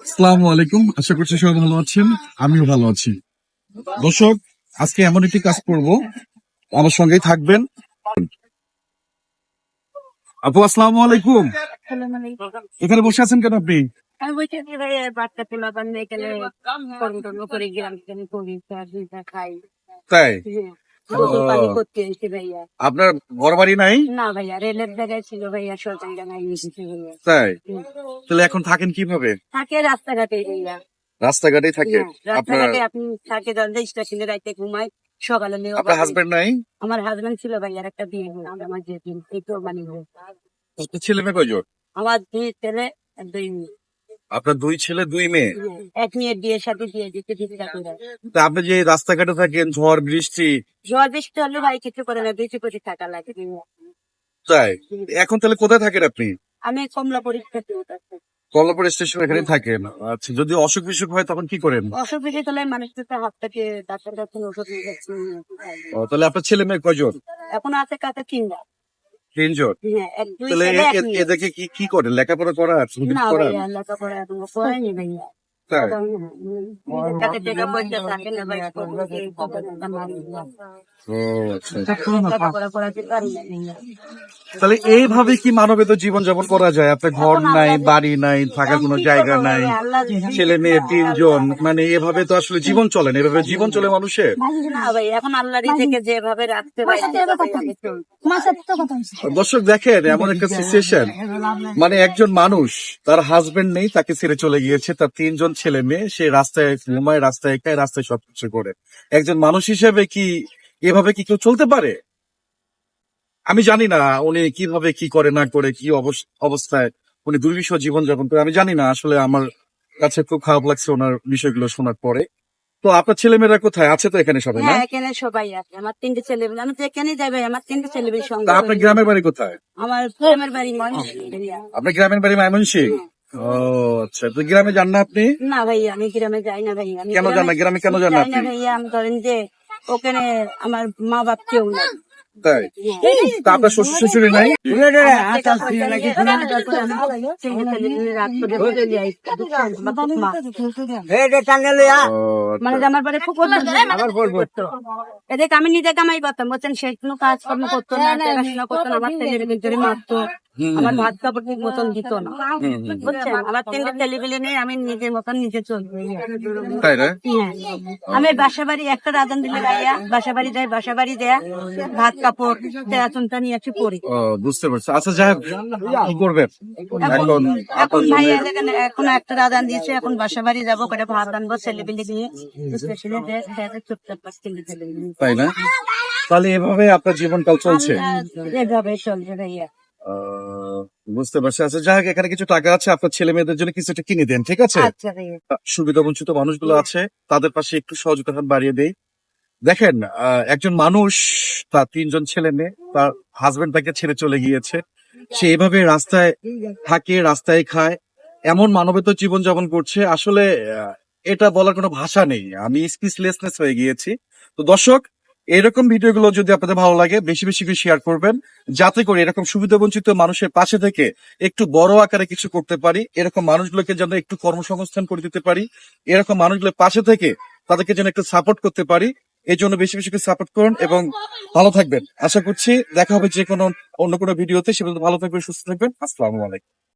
আসসালামু আলাইকুম। আশা করছি সবাই ভালো আছেন। আমিও ভালো আছি। দর্শক আজকে এমন একটি কাজ করব। আমার সঙ্গেই থাকবেন। আপু আসসালামু আলাইকুম। এখানে বসে আছেন কেন আপনি? তাই? হ্যাঁ। আপনার ঘর বাড়ি নাই? না ভাইয়া রেলের জায়গায় ছিল ভাইয়া সরকারি নিয়েছে তাই? তাহলে এখন থাকেন কীভাবে? থাকে রাস্তাঘাটে ভাইয়া। রাস্তাঘাটেই থাকে? হ্যাঁ, আপনার রাস্তাঘাটে আপনি থাকে দরজা স্টেশনে রাইতে ঘুমাই সকালে নিয়ে আপনার হাজবেন্ড নাই? আমার হাজবেন্ড ছিল ভাইয়ার একটা বিয়ে হলো আমার যে দিন এই তো মানে ছেলে মেয়ে কয়জন? আমার দুই ছেলে দুই মেয়ে। আপনার দুই ছেলে দুই মেয়ে? এক মেয়ের বিয়ের সাথে দিয়ে দিতে দিতে তা আপনি যে রাস্তাঘাটে থাকেন ঝড় বৃষ্টি ঝড় বৃষ্টি হলে ভাই কিছু করে না বেশি করে থাকা লাগে। তাই? এখন তাহলে কোথায় থাকেন আপনি? আমি কমলা পরীক্ষা কমলাপুর স্টেশন এখানে থাকেন। আচ্ছা যদি অসুখ বিসুখ হয় তখন কি করেন? অসুখ বিসুখ হলে মানুষের তো হাত থেকে ডাক্তার কাছে ওষুধ নিয়ে যাচ্ছে ও, তাহলে আপনার ছেলে মেয়ে কয়জন এখন আছে কাছে তিনটা তিনজন? হ্যাঁ তাহলে। এদেরকে কি কি করেন? লেখাপড়া করা না ভাইয়া লেখাপড়া এখনও করেনি ভাইয়া। তাই? আচ্ছা ভাইয়া। তাহলে এইভাবে কি মানবেত জীবন যাপন করা যায়? আপনার ঘর নাই বাড়ি নাই থাকার কোনো জায়গা নাই। আল্লাহ। ছেলে মেয়ে তিনজন মানে এভাবে তো আসলে জীবন চলে না এভাবে জীবন চলে মানুষের। এখন আল্লাহরই থেকে যেভাবে রাখতে। দর্শক দেখেন এমন একটা সিচুয়েশন মানে একজন মানুষ তার হাজবেন্ড নেই তাকে ছেড়ে চলে গিয়েছে তার তিনজন ছেলে মেয়ে সে রাস্তায় ঘুমায় রাস্তায় খায় রাস্তায় সবকিছু করে। একজন মানুষ হিসেবে কি এভাবে কি কেউ চলতে পারে? আমি জানি না উনি কীভাবে কি করে না করে কি অবস্থায় উনি দুর্বিষহ জীবন যাপন করে। আমি জানি না আসলে আমার কাছে খুব খারাপ লাগছে ওনার বিষয়গুলো শোনার পরে। তো আপনার ছেলেমেয়েরা কোথায়? আছে তো এখানে সবাই না? হ্যাঁ এখানে সবাই আছে। আমার তিনটে ছেলে মেয়ে। আমি যাই আমার তিনটে ছেলে সঙ্গে আপনার গ্রামের বাড়ি কোথায়? আমার গ্রামের বাড়ি মহেশ আপনার গ্রামের বাড়ি ময়মনসিং ও আচ্ছা। তো গ্রামে যান না আপনি? না ভাই আমি গ্রামে যাই না ভাই আমি কেন যান না? গ্রামে কেন যান না না আপনি? ভাইয়া আমি ধরেন যে ওখানে আমার মা বাপ কেউ নাই। তাই? তা আপনার শ্বশুর শাশুড়ি নাই? মানে আমার বাড়ি পুকুর এদেরকে আমি নিজে কামাই করতাম বলছেন সে কোনো কাজকর্ম করতো না দেখাশোনা করতো না আমার ছেলের ভিতরে মারতো। আমার ভাত কাপড় ঠিক মতন দিত না। বুঝছেন? আমার তিনটে ছেলেপিলে নেই আমি নিজের মতন নিজে চলবো। তাই না? হ্যাঁ। আমি বাসা বাড়ি একটা রাজন দিলে গাইয়া বাসা বাড়ি যাই বাসা বাড়ি দেয়া ভাত কাপড় দেয়া চুনটা নিয়ে একটু পরি ও বুঝতে পারছি। আচ্ছা যাই হোক, কি করবেন এখন এখন ভাই এখন একটা রাজান দিয়েছে এখন বাসা বাড়ি যাব করে ভাত আনব ছেলে পিলে নিয়ে চুপচাপ ছেলে তাই না? তাহলে এভাবে আপনার জীবনকাল চলছে? এভাবে চলবে ভাইয়া। আহ, বুঝতে পারছি। আচ্ছা যাই হোক, এখানে কিছু টাকা আছে আপনার ছেলে মেয়েদের জন্য কিছু একটা কিনে দেন ঠিক আছে? আচ্ছা সুবিধা বঞ্চিত মানুষগুলো আছে তাদের পাশে একটু সহযোগিতা হাত বাড়িয়ে দেই। দেখেন একজন মানুষ তার তিনজন ছেলে মেয়ে তার হাজবেন্ড তাকে ছেড়ে চলে গিয়েছে। সে এভাবে রাস্তায় থাকে রাস্তায় খায় এমন মানবেতর জীবন যাপন করছে। আসলে এটা বলার কোনো ভাষা নেই। আমি স্পিচলেসনেস হয়ে গিয়েছি। তো দর্শক এরকম ভিডিওগুলো যদি আপনাদের ভালো লাগে, বেশি বেশি করে শেয়ার করবেন, যাতে করে এরকম সুবিধা বঞ্চিত মানুষের পাশে থেকে একটু বড় আকারে কিছু করতে পারি, এরকম মানুষগুলোকে যেন একটু কর্মসংস্থান করে দিতে পারি, এরকম মানুষগুলোর পাশে থেকে তাদেরকে যেন একটু সাপোর্ট করতে পারি এই জন্য বেশি বেশি করে সাপোর্ট করুন এবং ভালো থাকবেন। আশা করছি দেখা হবে যে কোনো অন্য কোনো ভিডিওতে। সে ভালো থাকবেন, সুস্থ থাকবেন। আসসালামু আলাইকুম।